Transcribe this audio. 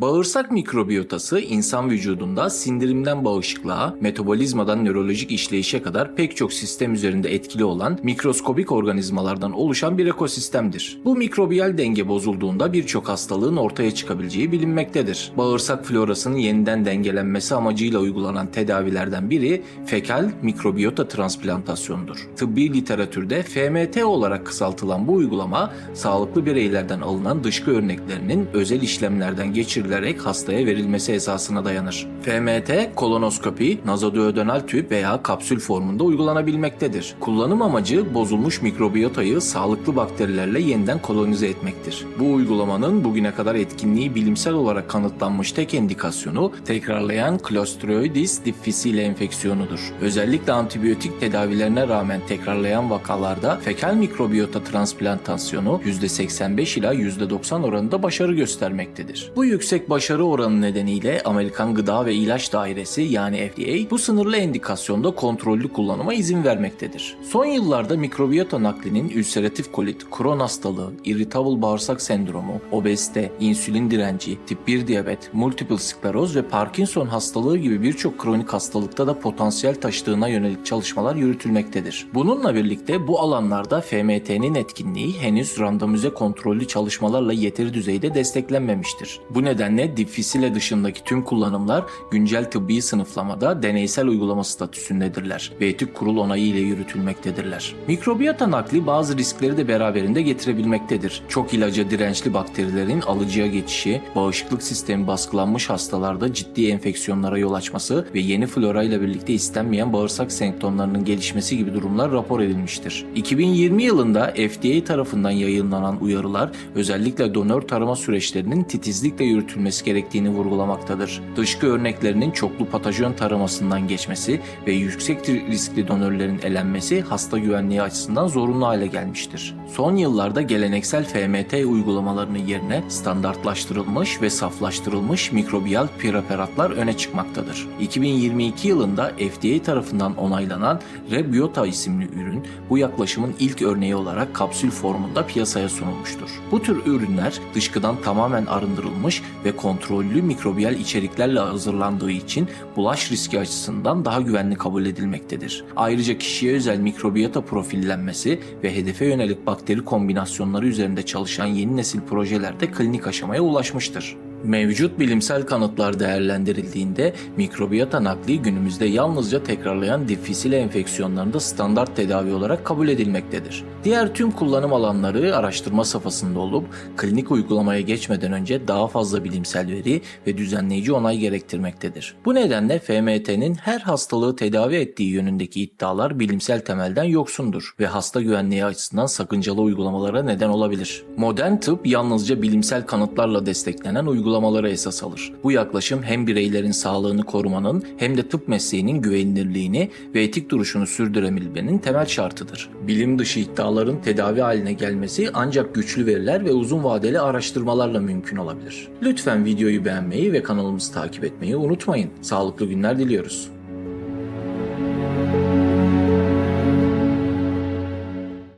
Bağırsak mikrobiyotası insan vücudunda sindirimden bağışıklığa, metabolizmadan nörolojik işleyişe kadar pek çok sistem üzerinde etkili olan mikroskobik organizmalardan oluşan bir ekosistemdir. Bu mikrobiyal denge bozulduğunda birçok hastalığın ortaya çıkabileceği bilinmektedir. Bağırsak florasının yeniden dengelenmesi amacıyla uygulanan tedavilerden biri fekal mikrobiyota transplantasyonudur. Tıbbi literatürde FMT olarak kısaltılan bu uygulama sağlıklı bireylerden alınan dışkı örneklerinin özel işlemlerden geçirilerek hastaya verilmesi esasına dayanır. FMT, kolonoskopi, nazoduodenal tüp veya kapsül formunda uygulanabilmektedir. Kullanım amacı bozulmuş mikrobiyotayı sağlıklı bakterilerle yeniden kolonize etmektir. Bu uygulamanın bugüne kadar etkinliği bilimsel olarak kanıtlanmış tek indikasyonu tekrarlayan Clostridius difficile enfeksiyonudur. Özellikle antibiyotik tedavilerine rağmen tekrarlayan vakalarda fekal mikrobiyota transplantasyonu %85 ila %90 oranında başarı göstermektedir. Bu yüksek başarı oranı nedeniyle Amerikan Gıda ve İlaç Dairesi yani FDA bu sınırlı endikasyonda kontrollü kullanıma izin vermektedir. Son yıllarda mikrobiyota naklinin ülseratif kolit, kron hastalığı, irritable bağırsak sendromu, obezite, insülin direnci, tip 1 diyabet, multiple skleroz ve Parkinson hastalığı gibi birçok kronik hastalıkta da potansiyel taşıdığına yönelik çalışmalar yürütülmektedir. Bununla birlikte bu alanlarda FMT'nin etkinliği henüz randomize kontrollü çalışmalarla yeteri düzeyde desteklenmemiştir. Bu nedenle difficile dışındaki tüm kullanımlar güncel tıbbi sınıflamada deneysel uygulama statüsündedirler ve etik kurul onayı ile yürütülmektedirler. Mikrobiyota nakli bazı riskleri de beraberinde getirebilmektedir. Çok ilaca dirençli bakterilerin alıcıya geçişi, bağışıklık sistemi baskılanmış hastalarda ciddi enfeksiyonlara yol açması ve yeni flora ile birlikte istenmeyen bağırsak semptomlarının gelişmesi gibi durumlar rapor edilmiştir. 2020 yılında FDA tarafından yayınlanan uyarılar özellikle donör tarama süreçlerinin titizlikle yürütülmesi gerektiğini vurgulamaktadır. Dışkı örneklerinin çoklu patojen taramasından geçmesi ve yüksek riskli donörlerin elenmesi hasta güvenliği açısından zorunlu hale gelmiştir. Son yıllarda geleneksel FMT uygulamalarının yerine standartlaştırılmış ve saflaştırılmış mikrobiyal preparatlar öne çıkmaktadır. 2022 yılında FDA tarafından onaylanan Rebiota isimli ürün bu yaklaşımın ilk örneği olarak kapsül formunda piyasaya sunulmuştur. Bu tür ürünler dışkıdan tamamen arındırılmış ve kontrollü mikrobiyal içeriklerle hazırlandığı için bulaş riski açısından daha güvenli kabul edilmektedir. Ayrıca kişiye özel mikrobiyota profillenmesi ve hedefe yönelik bakteri kombinasyonları üzerinde çalışan yeni nesil projelerde klinik aşamaya ulaşmıştır. Mevcut bilimsel kanıtlar değerlendirildiğinde mikrobiyota nakli günümüzde yalnızca tekrarlayan diffisile enfeksiyonlarında standart tedavi olarak kabul edilmektedir. Diğer tüm kullanım alanları araştırma safhasında olup klinik uygulamaya geçmeden önce daha fazla bilimsel veri ve düzenleyici onay gerektirmektedir. Bu nedenle FMT'nin her hastalığı tedavi ettiği yönündeki iddialar bilimsel temelden yoksundur ve hasta güvenliği açısından sakıncalı uygulamalara neden olabilir. Modern tıp yalnızca bilimsel kanıtlarla desteklenen uygulamalara esas alır. Bu yaklaşım hem bireylerin sağlığını korumanın hem de tıp mesleğinin güvenilirliğini ve etik duruşunu sürdürebilmenin temel şartıdır. Bilim dışı iddiaların tedavi haline gelmesi ancak güçlü veriler ve uzun vadeli araştırmalarla mümkün olabilir. Lütfen videoyu beğenmeyi ve kanalımızı takip etmeyi unutmayın. Sağlıklı günler diliyoruz.